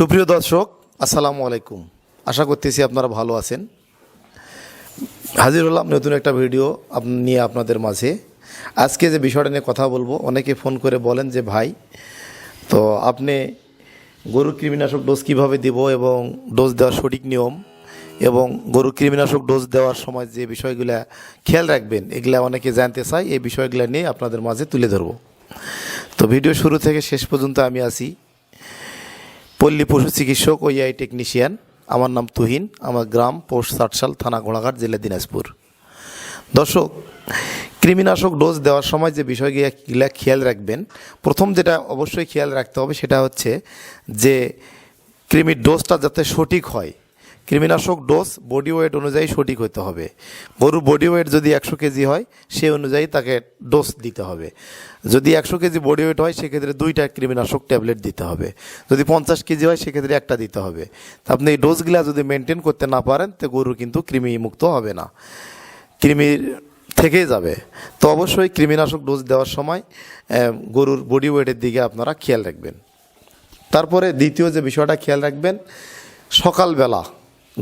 সুপ্রিয় দর্শক, আসসালামু আলাইকুম। আশা করতেছি আপনারা ভালো আছেন। হাজির হলাম নতুন একটা ভিডিও নিয়ে আপনাদের মাঝে। আজকে যে বিষয়টা নিয়ে কথা বলব, অনেকে ফোন করে বলেন যে, ভাই, তো আপনি গরুর কৃমিনাশক ডোজ কীভাবে দিব এবং ডোজ দেওয়ার সঠিক নিয়ম এবং গরুর কৃমিনাশক ডোজ দেওয়ার সময় যে বিষয়গুলো খেয়াল রাখবেন, এগুলা অনেকে জানতে চাই এই বিষয়গুলো নিয়ে আপনাদের মাঝে তুলে ধরবো। তো ভিডিও শুরু থেকে শেষ পর্যন্ত আমি আছি। পল্লী পশু চিকিৎসক ও ইআই টেকনিশিয়ান আমার নাম তুহিন, আমার গ্রাম পোস্ট সাটসাল থানা ঘোড়াঘাট, জেলা দিনাজপুর। দর্শক, কৃমিনাশক ডোজ দেওয়ার সময় যে বিষয়গুলো খেয়াল রাখবেন, প্রথম যেটা অবশ্যই খেয়াল রাখতে হবে সেটা হচ্ছে যে কৃমির ডোজটা যাতে সঠিক হয় কৃমিনাশক ডোজ বডি ওয়েট অনুযায়ী সঠিক হতে হবে। গরুর বডি ওয়েট যদি একশো কেজি হয়, সে অনুযায়ী তাকে ডোজ দিতে হবে। যদি একশো কেজি বডি ওয়েট হয়, সেক্ষেত্রে দুইটা কৃমিনাশক ট্যাবলেট দিতে হবে। যদি পঞ্চাশ কেজি হয়, সেক্ষেত্রে একটা দিতে হবে। তা আপনি এই ডোজগুলা যদি মেনটেন করতে না পারেন, তো গরু কিন্তু কৃমি মুক্ত হবে না। কৃমির থেকেই যাবে। তো অবশ্যই কৃমিনাশক ডোজ দেওয়ার সময় গরুর বডি ওয়েটের দিকে আপনারা খেয়াল রাখবেন। তারপরে দ্বিতীয় যে বিষয়টা খেয়াল রাখবেন, সকালবেলা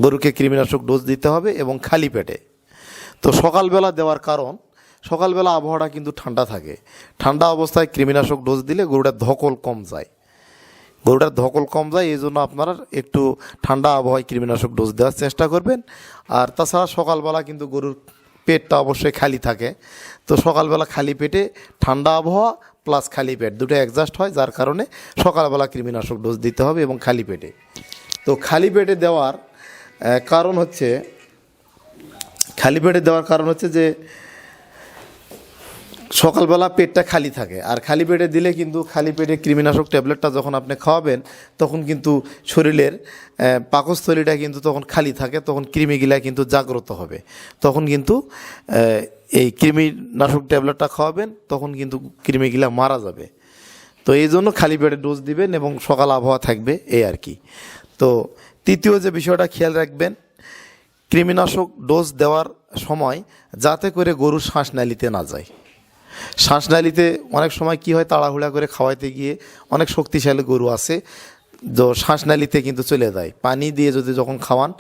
গরুকে কৃমিনাশক ডোজ দিতে হবে এবং খালি পেটে। তো সকালবেলা দেওয়ার কারণ, সকালবেলা আবহাওয়াটা কিন্তু ঠান্ডা থাকে। ঠান্ডা অবস্থায় কৃমিনাশক ডোজ দিলে গরুটার ধকল কম যায়। গরুটার ধকল কম যায়, এই জন্য আপনারা একটু ঠান্ডা আবহাওয়ায় কৃমিনাশক ডোজ দেওয়ার চেষ্টা করবেন। আর তাছাড়া সকালবেলা কিন্তু গরুর পেটটা অবশ্যই খালি থাকে। তো সকালবেলা খালি পেটে ঠান্ডা আবহাওয়া প্লাস খালি পেট দুটো অ্যাডজাস্ট হয়, যার কারণে সকালবেলা কৃমিনাশক ডোজ দিতে হবে এবং খালি পেটে। তো খালি পেটে দেওয়ার কারণ হচ্ছে, খালি পেটে দেওয়ার কারণ হচ্ছে যে, সকালবেলা পেটটা খালি থাকে। আর খালি পেটে দিলে কিন্তু খালি পেটে কৃমিনাশক ট্যাবলেটটা যখন আপনি খাওয়াবেন, তখন কিন্তু শরীরের পাকস্থলীটা কিন্তু তখন খালি থাকে, তখন কৃমিগুলা কিন্তু জাগ্রত হবে। তখন কিন্তু এই কৃমিনাশক ট্যাবলেটটা খাওয়াবেন, তখন কিন্তু কৃমিগুলা মারা যাবে। তো এই জন্য খালি পেটে ডোজ দিবেন এবং সকাল আবহাওয়া থাকবে, এই আর কি। তো তৃতীয় যে বিষয়টা খেয়াল রাখবেন, কৃমিনাশক ডোজ দেওয়ার সময় যাতে করে গরু শ্বাসনালিতে না যায়। শ্বাসনালিতে অনেক সময় কি হয়, তাড়াহুড়া করে খাওয়াইতে গিয়ে অনেক শক্তিশালী গরু আছে, তো শ্বাসনালিতে কিন্তু চলে যায়। পানি দিয়ে যদি যখন খাওয়ান,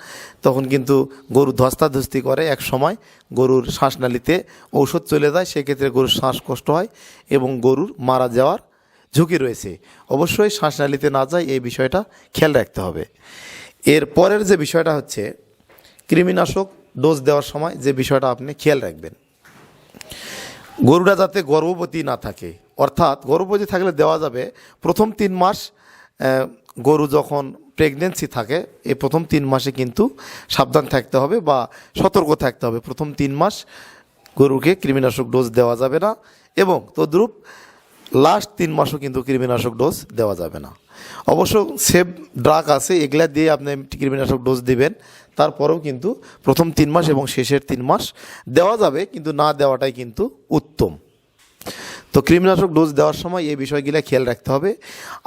তখন কিন্তু গরু ধস্তাধস্তি করে, এক সময় গরুর শ্বাসনালিতে ঔষধ চলে যায়, সেক্ষেত্রে গরুর শ্বাসকষ্ট হয় এবং গরুর মারা যাওয়ার ঝুঁকি রয়েছে। অবশ্যই শ্বাসনালিতে না যায়, এই বিষয়টা খেয়াল রাখতে হবে। এর পরের যে বিষয়টা হচ্ছে, কৃমিনাশক ডোজ দেওয়ার সময় যে বিষয়টা আপনি খেয়াল রাখবেন। গরুটা যাতে গর্ভবতী না থাকে, অর্থাৎ গর্ভবতী থাকলে দেওয়া যাবে প্রথম তিন মাস গরু যখন প্রেগনেন্সি থাকে, এই প্রথম তিন মাসে কিন্তু সাবধান থাকতে হবে বা সতর্ক থাকতে হবে। প্রথম তিন মাস গরুকে কৃমিনাশক ডোজ দেওয়া যাবে না এবং তদ্রূপ লাস্ট তিন মাসও কিন্তু কৃমিনাশক ডোজ দেওয়া যাবে না। অবশ্য সেভ ড্রাগ আছে, এগুলা দিয়ে আপনি কৃমিনাশক ডোজ দিবেন। তারপরেও কিন্তু প্রথম তিন মাস এবং শেষের তিন মাস দেওয়া যাবে, কিন্তু না দেওয়াটাই কিন্তু উত্তম। তো কৃমিনাশক ডোজ দেওয়ার সময় এই বিষয়গুলো খেয়াল রাখতে হবে।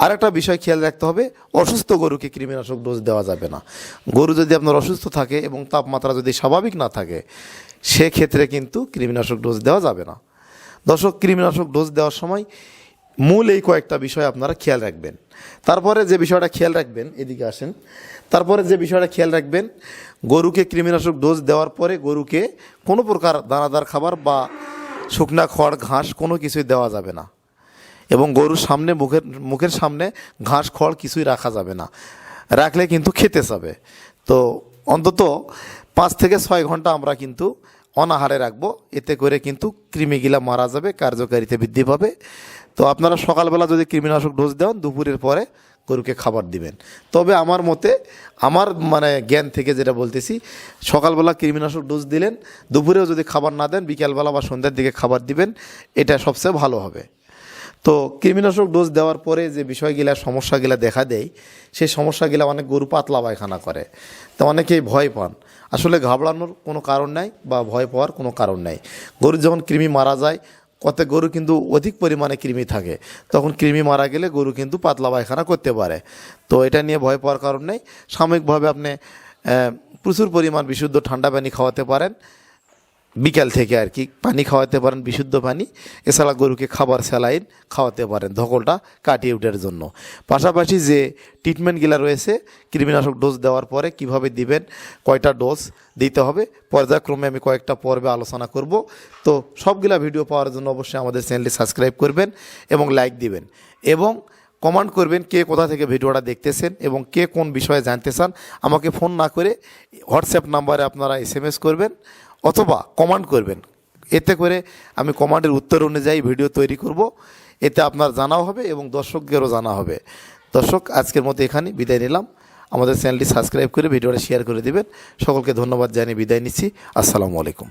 আর একটা বিষয় খেয়াল রাখতে হবে, অসুস্থ গরুকে কৃমিনাশক ডোজ দেওয়া যাবে না। গরু যদি আপনার অসুস্থ থাকে এবং তাপমাত্রা যদি স্বাভাবিক না থাকে, সেক্ষেত্রে কিন্তু কৃমিনাশক ডোজ দেওয়া যাবে না। দর্শক, কৃমিনাশক ডোজ দেওয়ার সময় মূল এই কয়েকটা বিষয় আপনারা খেয়াল রাখবেন। তারপরে যে বিষয়টা খেয়াল রাখবেন, এদিকে আসেন। তারপরে যে বিষয়টা খেয়াল রাখবেন, গরুকে কৃমিনাশক ডোজ দেওয়ার পরে গরুকে কোনো প্রকার দানাদার খাবার বা শুকনা খড়, ঘাস কোনো কিছুই দেওয়া যাবে না। এবং গরুর সামনে, মুখের মুখের সামনে ঘাস, খড় কিছুই রাখা যাবে না। রাখলে কিন্তু খেতে যাবে তো অন্তত পাঁচ থেকে ছয় ঘণ্টা আমরা কিন্তু অনাহারে রাখব। এতে করে কিন্তু কৃমিগুলা মারা যাবে, কার্যকারিতা বৃদ্ধি পাবে। তো আপনারা সকালবেলা যদি কৃমিনাশক ডোজ দেন, দুপুরের পরে গরুকে খাবার দিবেন। তবে আমার মতে, আমার মানে জ্ঞান থেকে যেটা বলতেছি, সকালবেলা কৃমিনাশক ডোজ দিলেন, দুপুরেও যদি খাবার না দেন, বিকালবেলা বা সন্ধ্যার দিকে খাবার দিবেন, এটা সবচেয়ে ভালো হবে। তো কৃমিনাশক ডোজ দেওয়ার পরে যে বিষয়গুলা, সমস্যাগুলা দেখা দেয়, সেই সমস্যাগুলা অনেক গরু পাতলা পায়খানা করে। তো অনেকেই ভয় পান। আসলে ঘাবড়ানোর কোনো কারণ নাই বা ভয় পাওয়ার কোনো কারণ নাই। গরু যখন কৃমি মারা যায়, কত গরু কিন্তু অধিক পরিমাণে কৃমি থাকে। তখন কৃমি মারা গেলে গরু কিন্তু পাতলা পায়খানা করতে পারে। তো এটা নিয়ে ভয় পাওয়ার কারণ নেই। সাময়িকভাবে আপনি প্রচুর পরিমাণ বিশুদ্ধ ঠান্ডা পানি খাওয়াতে পারেন। বিকাল থেকে আর কি পানি খাওয়াতে পারেন, বিশুদ্ধ পানি। এছাড়া গরুকে খাবার স্যালাইন খাওয়াতে পারেন ধকলটা কাটিয়ে ওঠার জন্য। পাশাপাশি যে ট্রিটমেন্টগুলো রয়েছে, কৃমিনাশক ডোজ দেওয়ার পরে কীভাবে দিবেন, কয়টা ডোজ দিতে হবে, পর্যায়ক্রমে আমি কয়েকটা পর্বে আলোচনা করব। তো সবগুলা ভিডিও পাওয়ার জন্য অবশ্যই আমাদের চ্যানেলটি সাবস্ক্রাইব করবেন এবং লাইক দিবেন। এবং কমেন্ট করবেন কে কোথা থেকে ভিডিওটা দেখতেছেন এবং কে কোন বিষয়ে জানতে চান, আমাকে ফোন না করে হোয়াটসঅ্যাপ নাম্বারে আপনারা এস করবেন। অথবা কমান্ড করবেন। এতে করে আমি কমান্ডের উত্তর অনুযায়ী ভিডিও তৈরি করব। এতে আপনার জানাও হবে এবং দর্শকদেরও জানা হবে। দর্শক, আজকের মতো এখানে বিদায় নিলাম। আমাদের চ্যানেলটি সাবস্ক্রাইব করে ভিডিওটা শেয়ার করে দেবেন। সকলকে ধন্যবাদ জানিয়ে বিদায় নিচ্ছি। আসসালামু আলাইকুম।